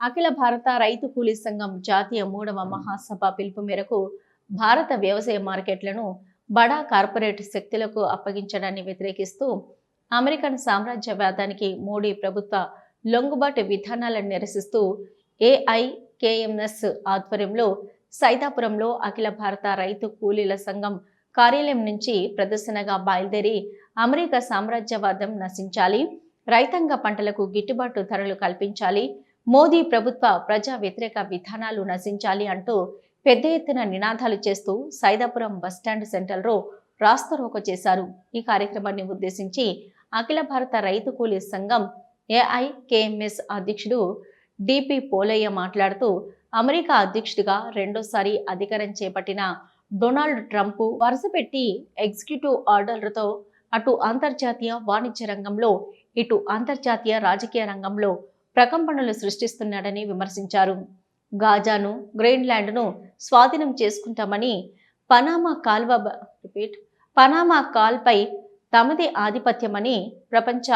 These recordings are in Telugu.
అఖిల భారత రైతు కూలీ సంఘం జాతీయ మూడవ మహాసభ పిలుపు మేరకు భారత వ్యవసాయ మార్కెట్లను బడా కార్పొరేట్ శక్తులకు అప్పగించడాన్ని వ్యతిరేకిస్తూ అమెరికన్ సామ్రాజ్యవాదానికి మోడీ ప్రభుత్వ లొంగుబాటు విధానాలను నిరసిస్తూ ఏఐకేఎంఎస్ ఆధ్వర్యంలో సైదాపురంలో అఖిల భారత రైతు కూలీల సంఘం కార్యాలయం నుంచి ప్రదర్శనగా బయలుదేరి అమెరికా సామ్రాజ్యవాదం నశించాలి రైతాంగ పంటలకు గిట్టుబాటు ధరలు కల్పించాలి మోదీ ప్రభుత్వ ప్రజా వ్యతిరేక విధానాలు నశించాలి అంటూ పెద్ద ఎత్తున నినాదాలు చేస్తూ సైదాపురం బస్టాండ్ సెంటర్లో రాస్తారోకో చేశారు. ఈ కార్యక్రమాన్ని ఉద్దేశించి అఖిల భారత రైతు కూలీ సంఘం ఏఐకేఎంఎస్ అధ్యక్షుడు డిపి పోలయ్య మాట్లాడుతూ అమెరికా అధ్యక్షుడిగా రెండోసారి అధికారం చేపట్టిన డొనాల్డ్ ట్రంప్ వరుసపెట్టి ఎగ్జిక్యూటివ్ ఆర్డర్లతో అటు అంతర్జాతీయ వాణిజ్య రంగంలో ఇటు అంతర్జాతీయ రాజకీయ రంగంలో ప్రకంపనలు సృష్టిస్తున్నాడని విమర్శించారు. గాజాను గ్రీన్లాండ్ను స్వాధీనం చేసుకుంటామని పనామా కాల్వ రిపీట్ పనామా కాల్పై తమదే ఆధిపత్యమని ప్రపంచ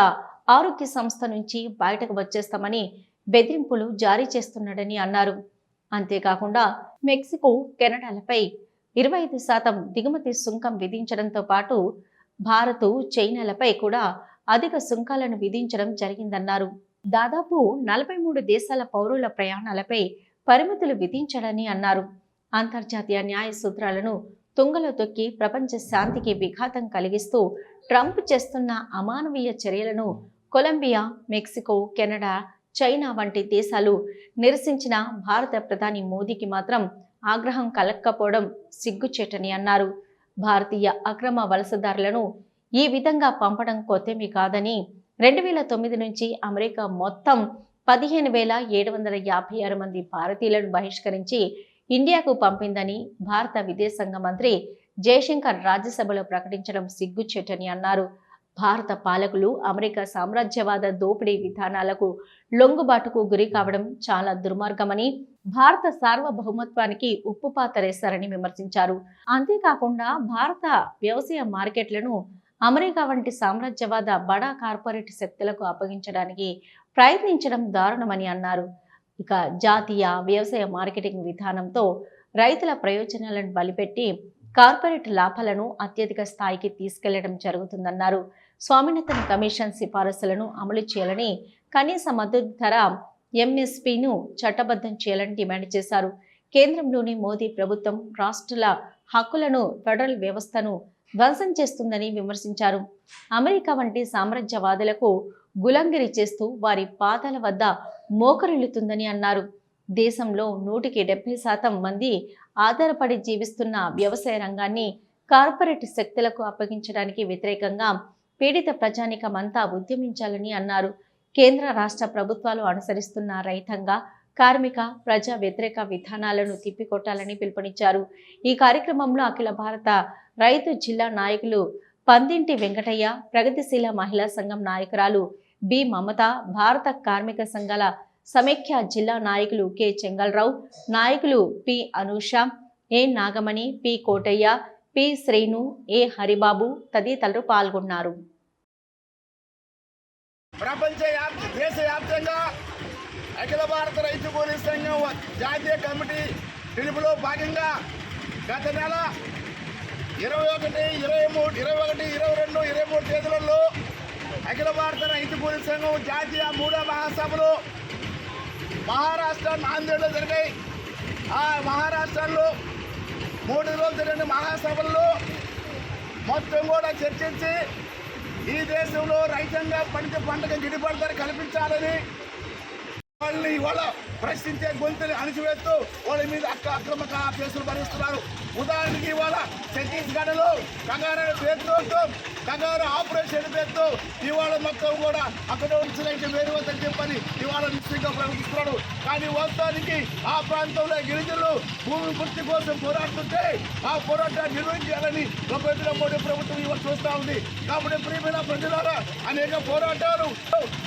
ఆరోగ్య సంస్థ నుంచి బయటకు వచ్చేస్తామని బెదిరింపులు జారీ చేస్తున్నాడని అన్నారు. అంతేకాకుండా మెక్సికో కెనడాలపై ఇరవై ఐదు శాతం దిగుమతి సుంకం విధించడంతో పాటు భారత్ చైనాలపై కూడా అధిక సుంకాలను విధించడం జరిగిందన్నారు. దాదాపు నలభై మూడు దేశాల పౌరుల ప్రయాణాలపై పరిమితులు విధించడని అన్నారు. అంతర్జాతీయ న్యాయ సూత్రాలను తుంగలో తొక్కి ప్రపంచ శాంతికి విఘాతం కలిగిస్తూ ట్రంప్ చేస్తున్న అమానవీయ చర్యలను కొలంబియా మెక్సికో కెనడా చైనా వంటి దేశాలు నిరసించిన భారత ప్రధాని మోదీకి మాత్రం ఆగ్రహం కలక్కపోవడం సిగ్గుచేటని అన్నారు. భారతీయ అక్రమ వలసదారులను ఈ విధంగా పంపడం కొత్తేమీ కాదని రెండు వేల తొమ్మిది నుంచి అమెరికా మొత్తం పదిహేను వేల ఏడు వందల యాభై ఆరు మంది భారతీయులను బహిష్కరించి ఇండియాకు పంపిందని భారత విదేశాంగ మంత్రి జయశంకర్ రాజ్యసభలో ప్రకటించడం సిగ్గుచేటని అన్నారు. భారత పాలకులు అమెరికా సామ్రాజ్యవాద దోపిడీ విధానాలకు లొంగుబాటుకు గురి కావడం చాలా దుర్మార్గమని భారత సార్వభౌమత్వానికి ఉప్పు పాతరేశారని విమర్శించారు. అంతేకాకుండా భారత వ్యవసాయ మార్కెట్లను అమెరికా వంటి సామ్రాజ్యవాద బడా కార్పొరేట్ శక్తులకు అప్పగించడానికి ప్రయత్నించడం దారుణమని అన్నారు. ఇక జాతీయ వ్యవసాయ మార్కెటింగ్ విధానంతో రైతుల ప్రయోజనాలను బలిపెట్టి కార్పొరేట్ లాభాలను అత్యధిక స్థాయికి తీసుకెళ్ళడం జరుగుతుందన్నారు. స్వామినాథన్ కమిషన్ సిఫారసులను అమలు చేయాలని కనీస మద్దతు ధర ఎంఎస్పీను చట్టబద్ధం చేయాలని డిమాండ్ చేశారు. కేంద్రంలోని మోదీ ప్రభుత్వం రాష్ట్రాల హక్కులను ఫెడరల్ వ్యవస్థను ధ్వంసం చేస్తుందని విమర్శించారు. అమెరికా వంటి సామ్రాజ్యవాదులకు గులంగిరి చేస్తూ వారి పాదాల వద్ద మోకరిల్లుతుందని అన్నారు. దేశంలో నూటికి డెబ్బై శాతం మంది ఆధారపడి జీవిస్తున్న వ్యవసాయ రంగాన్ని కార్పొరేట్ శక్తులకు అప్పగించడానికి వ్యతిరేకంగా పీడిత ప్రజానికమంతా ఉద్యమించాలని అన్నారు. కేంద్ర రాష్ట్ర ప్రభుత్వాలు అనుసరిస్తున్న రైతంగా కార్మిక ప్రజా వ్యతిరేక విధానాలను తిప్పికొట్టాలని పిలుపునిచ్చారు. ఈ కార్యక్రమంలో అఖిల భారత రైతు జిల్లా నాయకులు పందింటి వెంకటయ్య ప్రగతిశీల మహిళా సంఘం నాయకురాలు బి. మమత భారత కార్మిక సంఘాల సమైక్య జిల్లా నాయకులు కె. చెంగల్రావు నాయకులు P. Anusha A Nagamani P. Kotaiah P. Srinu A Haribabu తదితరులు పాల్గొన్నారు. ప్రపంచ వ్యాప్త దేశవ్యాప్తంగా అఖిల భారత రైతు కూలీ సంఘం జాతీయ కమిటీ పిలుపులో భాగంగా గత నెల ఇరవై ఒకటి ఇరవై మూడు ఇరవై ఒకటి ఇరవై రెండు ఇరవై మూడు తేదీలలో అఖిల భారత రైతు కూలీ సంఘం జాతీయ మూడో మహాసభలు మహారాష్ట్ర నాందేడ్లో జరిగాయి. ఆ మహారాష్ట్రలో మూడు రోజులు జరిగిన మహాసభల్లో మొత్తం కూడా చర్చించి ఈ దేశంలో రైతాంగ పంట పంటకు గిడిపడతారు కల్పించాలని వాళ్ళని ఇవాళ ప్రశ్నించే గొంతుని అణిచివేస్తూ వాళ్ళ మీద అక్క అక్రమ కేసులు భరిస్తున్నారు. ఉదాహరణకి ఇవాళ ఛత్తీస్గఢ్లో కంగారు పేరుతో కంగారు ఆపరేషన్ పేరుతో ఇవాళ మొత్తం కూడా అక్కడ ఉంచడానికి వేరు చెప్పని ఇవాళ నిశ్చితంగా ప్రకటిస్తున్నాడు. కానీ వాస్తవానికి ఆ ప్రాంతంలో గిరిజనులు భూమి పూర్తి కోసం పోరాడుతుంటే ఆ పోరాటాన్ని నిర్వహించాలని నరేంద్ర మోడీ ప్రభుత్వం ఇవాళ చూస్తూ ఉంది. కాబట్టి ప్రియమైన ప్రజలారా అనేక పోరాటాలు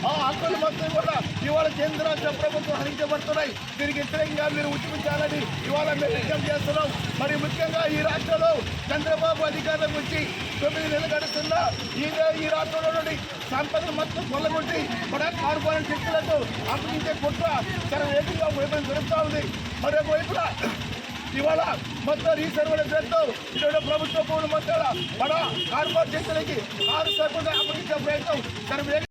ఆ హక్కులు మొత్తం కూడా ఇవాళ కేంద్ర రాష్ట్ర ప్రభుత్వం హరించబడుతున్నాయి. దీనికి వ్యతిరేకంగా మీరు ఉద్యమించాలని ఇవాళ మేము విజ్ఞప్తి చేస్తున్నాం. మరి ముఖ్యంగా ఈ రాష్ట్రంలో చంద్రబాబు అధికారంలోకి వచ్చి తొమ్మిది నెలలు గడుస్తున్నా ఈ ఈ రాష్ట్రంలో నుండి సంపదను మొత్తం కొల్లగొట్టి కూడా కార్పొరేట్ శక్తులకు అప్పగించే కుట్ర చాలా వేగంగా వైపు జరుగుతూ ఉంది. మరొక వైపున ఇవాళ మొత్తం రీసర్వల పేరుతో ఇటువంటి ప్రభుత్వ భూములు మొత్తం బడా కార్పొరేట్ శక్తులకి ఆరు శాతం అప్పగించే ప్రయత్నం చాలా వేగంగా